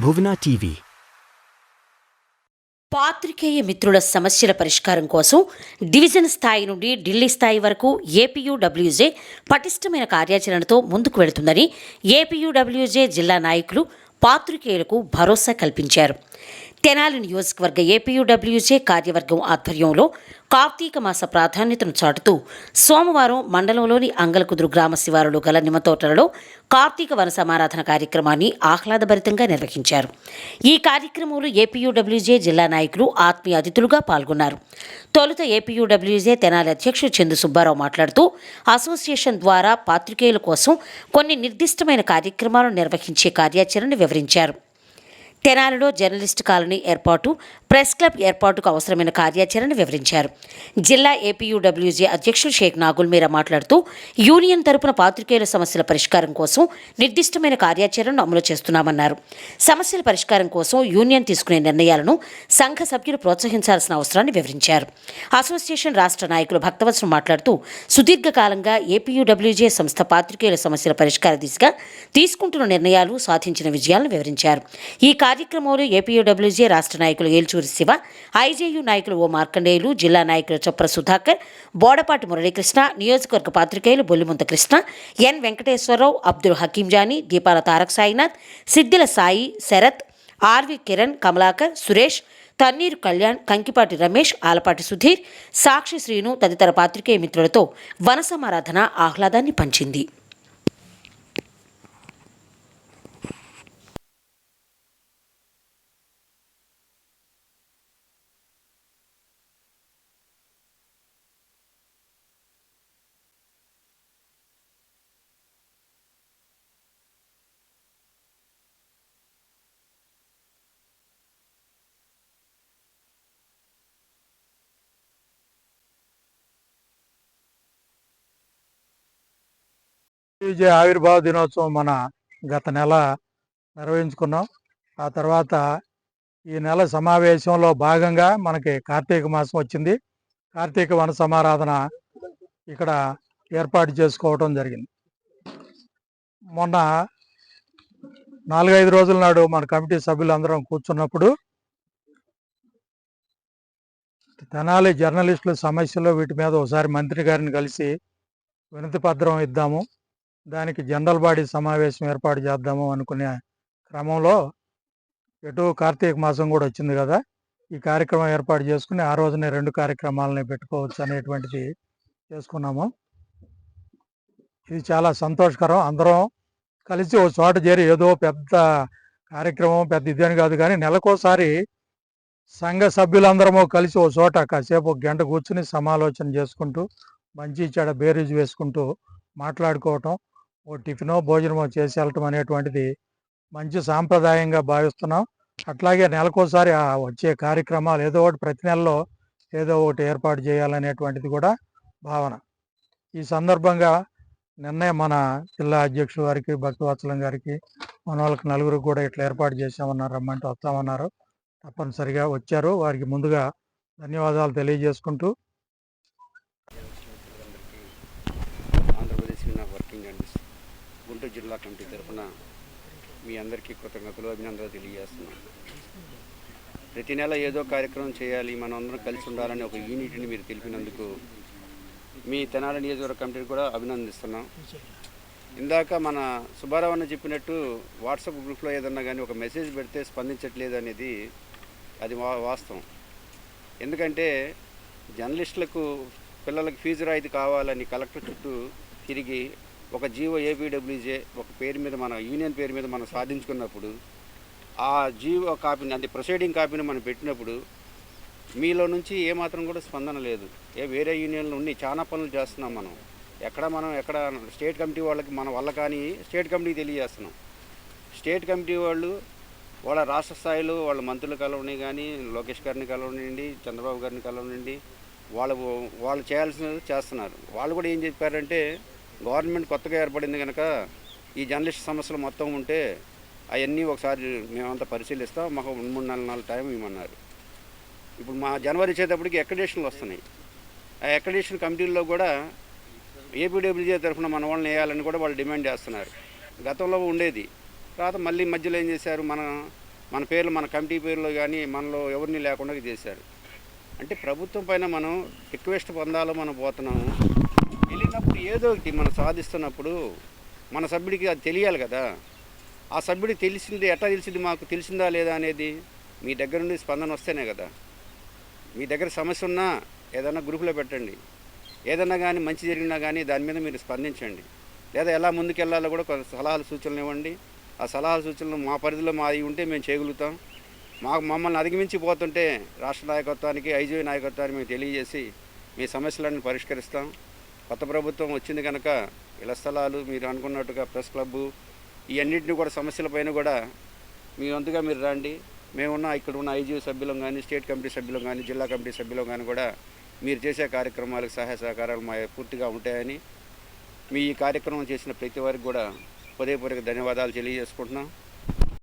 Bhuvana TV. పాత్రికేయ మిత్రుల సమస్యల పరిష్కారం కోసం డివిజన్ స్థాయి నుండి ఢిల్లీ స్థాయి వరకు ఏపీయూడబ్ల్యూజే పటిష్టమైన కార్యాచరణతో ముందుకు వెళుతుందని ఏపీయూడబ్ల్యూజే జిల్లా నాయకులు పాత్రికేయులకు భరోసా కల్పించారు. తెనాలి నియోజకవర్గ ఏపీయూడబ్ల్యూజే కార్యవర్గం ఆధ్వర్యంలో కార్తీక మాస ప్రాధాన్యతను చాటుతూ సోమవారం మండలంలోని అంగలకుదురు గ్రామ శివారులో గల నిమ్మతోటలలో కార్తీక వన సమారాధన కార్యక్రమాన్ని ఆహ్లాదభరితంగా నిర్వహించారు. ఈ కార్యక్రమంలో ఏపీయూడబ్ల్యూజే జిల్లా నాయకులు ఆత్మీయ అతిథులుగా పాల్గొన్నారు. తొలుత ఏపీయూడబ్ల్యూజే తెనాలి అధ్యక్షుడు చందు సుబ్బారావు మాట్లాడుతూ అసోసియేషన్ ద్వారా పాత్రికేయుల కోసం కొన్ని నిర్దిష్టమైన కార్యక్రమాలను నిర్వహించే కార్యాచరణను వివరించారు. తెనాలిలో జర్నలిస్ట్ కాలనీ ఏర్పాటు ప్రెస్ క్లబ్ ఏర్పాటుకు అవసరమైన కార్యాచరణ వివరించారు. జిల్లా ఏపీయూడబ్ల్యూజే అధ్యక్షులు షేక్ నాగుల్ మీరా మాట్లాడుతూ యూనియన్ తరపున పాత్రికేయుల సమస్యల పరిష్కారం కోసం నిర్దిష్టమైన కార్యాచరణను అమలు చేస్తున్నామన్నారు. సమస్యల పరిష్కారం కోసం యూనియన్ తీసుకునే నిర్ణయాలను సంఘ సభ్యులు ప్రోత్సహించాల్సిన అవసరాన్ని వివరించారు. అసోసియేషన్ రాష్ట్ర నాయకులు భక్తవత్సరం మాట్లాడుతూ సుదీర్ఘకాలంగా ఏపీయూడబ్ల్యూజే సంస్థ పాత్రికేయుల సమస్యల పరిష్కార దిశగా తీసుకుంటున్న నిర్ణయాలు సాధించిన విజయాలను వివరించారు. ఈ కార్యక్రమంలో ఏపీయూడబ్ల్యూజే రాష్ట్ర నాయకులు ఏల్చు ఏల్చూరి శివ ఐజేయు నాయకులు ఓ మార్కండేయులు జిల్లా నాయకులు చొప్ర సుధాకర్ బోడపాటి మురళీకృష్ణ నియోజకవర్గ పాత్రికేయులు Bollimuntha Krishna N Venkateswararao Abdul Hakim Jani Deepala Tarak Sainath Siddila Sai Sarath R V Kiran Kamalakar Suresh Tanniru Kalyan Kankipati Ramesh Alapati Sudheer Sakshi Srinu తదితర పాత్రికేయ మిత్రులతో వనసమారాధన ఆహ్లాదాన్ని పంచింది. విజయ ఆవిర్భావ దినోత్సవం మన గత నెల నిర్వహించుకున్నాం. ఆ తర్వాత ఈ నెల సమావేశంలో భాగంగా మనకి కార్తీక మాసం వచ్చింది. కార్తీక వన సమారాధన ఇక్కడ ఏర్పాటు చేసుకోవటం జరిగింది. మొన్న నాలుగైదు రోజుల నాడు మన కమిటీ సభ్యులందరం కూర్చున్నప్పుడు తెనాలి జర్నలిస్టుల సమస్యలు వీటి మీద ఒకసారి మంత్రి గారిని కలిసి వినతి పత్రం ఇద్దాము. దానికి జనరల్ బాడీ సమావేశం ఏర్పాటు చేద్దాము అనుకునే క్రమంలో ఎటు కార్తీక మాసం కూడా వచ్చింది కదా ఈ కార్యక్రమం ఏర్పాటు చేసుకుని ఆ రోజునే రెండు కార్యక్రమాలని పెట్టుకోవచ్చు అనేటువంటిది చేసుకున్నాము. ఇది చాలా సంతోషకరం. అందరం కలిసి ఓ చోట చేరి ఏదో పెద్ద కార్యక్రమం పెద్ద ఇదేని కాదు కానీ నెలకోసారి సంఘ సభ్యులందరము కలిసి ఓ చోట కాసేపు ఒక గంట కూర్చుని సమాలోచన చేసుకుంటూ మంచి చెడ బేరీజ్ వేసుకుంటూ మాట్లాడుకోవటం ఓ టిఫినో భోజనమో చేసి వెళ్ళటం అనేటువంటిది మంచి సాంప్రదాయంగా భావిస్తున్నాం. అట్లాగే నెలకోసారి ఆ వచ్చే కార్యక్రమాలు ఏదో ఒకటి ప్రతి నెలలో ఏదో ఒకటి ఏర్పాటు చేయాలనేటువంటిది కూడా భావన. ఈ సందర్భంగా నిన్నే మన జిల్లా అధ్యక్షుడు గారికి భక్తవత్సలం గారికి మన వాళ్ళకి నలుగురు కూడా ఇట్లా ఏర్పాటు చేసామన్నారు రమ్మంటే వస్తామన్నారు. తప్పనిసరిగా వచ్చారు. వారికి ముందుగా ధన్యవాదాలు తెలియజేసుకుంటూ గుంటూరు జిల్లా కమిటీ తరఫున మీ అందరికీ కృతజ్ఞతలు అభినందనలు తెలియజేస్తున్నాం. ప్రతి నెల ఏదో కార్యక్రమం చేయాలి మనం అందరం కలిసి ఉండాలని ఒక యూనిట్ని మీరు తెలిపినందుకు మీ తెనాలి నియోజకవర్గ కమిటీని కూడా అభినందిస్తున్నాం. ఇందాక మన సుబ్బారావు అన్న చెప్పినట్టు వాట్సాప్ గ్రూప్లో ఏదన్నా కానీ ఒక మెసేజ్ పెడితే స్పందించట్లేదు అనేది అది వా- వాస్తవం. ఎందుకంటే జర్నలిస్టులకు పిల్లలకు ఫీజు రాయితీ కావాలని కలెక్టర్ చుట్టూ తిరిగి ఒక జీవో ఏపీడబ్ల్యూజే ఒక పేరు మీద మన యూనియన్ పేరు మీద మనం సాధించుకున్నప్పుడు ఆ జీవో కాపీని అంటే ప్రొసీడింగ్ కాపీని మనం పెట్టినప్పుడు మీలో నుంచి ఏమాత్రం కూడా స్పందన లేదు. ఏ వేరే యూనియన్లు ఉండి చాలా పనులు చేస్తున్నాం మనం. ఎక్కడ మనం ఎక్కడ స్టేట్ కమిటీ వాళ్ళకి మన వల్ల కానీ స్టేట్ కమిటీకి తెలియజేస్తున్నాం. స్టేట్ కమిటీ వాళ్ళు వాళ్ళ రాష్ట్ర స్థాయిలో వాళ్ళ మంత్రులు కలవని కానీ లోకేష్ గారిని కలవనండి చంద్రబాబు గారిని కలవనండి వాళ్ళు వాళ్ళు చేయాల్సినది చేస్తున్నారు. వాళ్ళు కూడా ఏం చెప్పారంటే గవర్నమెంట్ కొత్తగా ఏర్పడింది కనుక ఈ జర్నలిస్ట్ సమస్యలు మొత్తం ఉంటే అవన్నీ ఒకసారి మేమంతా పరిశీలిస్తాం. మాకు మూడు నాలుగు నాలుగు టైం ఇవ్వమన్నారు. ఇప్పుడు మా జనవరి వచ్చేటప్పటికి ఎక్కడేషన్లు వస్తున్నాయి. ఆ ఎక్కడేషన్ కమిటీల్లో కూడా ఏపీడబ్ల్యూజే తరఫున మన వాళ్ళని వేయాలని కూడా వాళ్ళు డిమాండ్ చేస్తున్నారు. గతంలో ఉండేది. తర్వాత మళ్ళీ మధ్యలో ఏం చేశారు? మన మన పేర్లు మన కమిటీ పేర్లు కానీ మనలో ఎవరిని లేకుండా చేశారు. అంటే ప్రభుత్వం పైన మనం రిక్వెస్ట్ పొందాలో మనం పోతున్నాము. ఏదో ఒకటి మనం సాధిస్తున్నప్పుడు మన సభ్యుడికి అది తెలియాలి కదా. ఆ సభ్యుడికి తెలిసింది ఎట్లా తెలిసింది మాకు తెలిసిందా లేదా అనేది మీ దగ్గర నుండి స్పందన వస్తేనే కదా. మీ దగ్గర సమస్య ఉన్నా ఏదైనా గ్రూపులో పెట్టండి. ఏదన్నా కానీ మంచి జరిగినా కానీ దాని మీద మీరు స్పందించండి. లేదా ఎలా ముందుకెళ్ళాలో కూడా కొంత సలహాలు సూచనలు ఇవ్వండి. ఆ సలహాలు సూచనలు మా పరిధిలో మాది ఉంటే మేము చేయగలుగుతాం. మాకు మమ్మల్ని అధిగమించి పోతుంటే రాష్ట్ర నాయకత్వానికి ఐజీ నాయకత్వానికి మేము తెలియజేసి మీ సమస్యలన్నీ పరిష్కరిస్తాం. కొత్త ప్రభుత్వం వచ్చింది కనుక ఇళ్ళ స్థలాలు మీరు అనుకున్నట్టుగా ప్రెస్ క్లబ్బు ఇవన్నింటినీ కూడా సమస్యలపైన కూడా మీ వంతుగా మీరు రండి. మేమున్న ఇక్కడ ఉన్న ఐజీ సభ్యులం కానీ స్టేట్ కమిటీ సభ్యులం కానీ జిల్లా కమిటీ సభ్యులం కానీ కూడా మీరు చేసే కార్యక్రమాలకు సహాయ సహకారాలు మా పూర్తిగా ఉంటాయని మీ ఈ కార్యక్రమం చేసిన ప్రతి వారికి కూడా హృదయపూర్వక ధన్యవాదాలు తెలియజేసుకుంటున్నాం.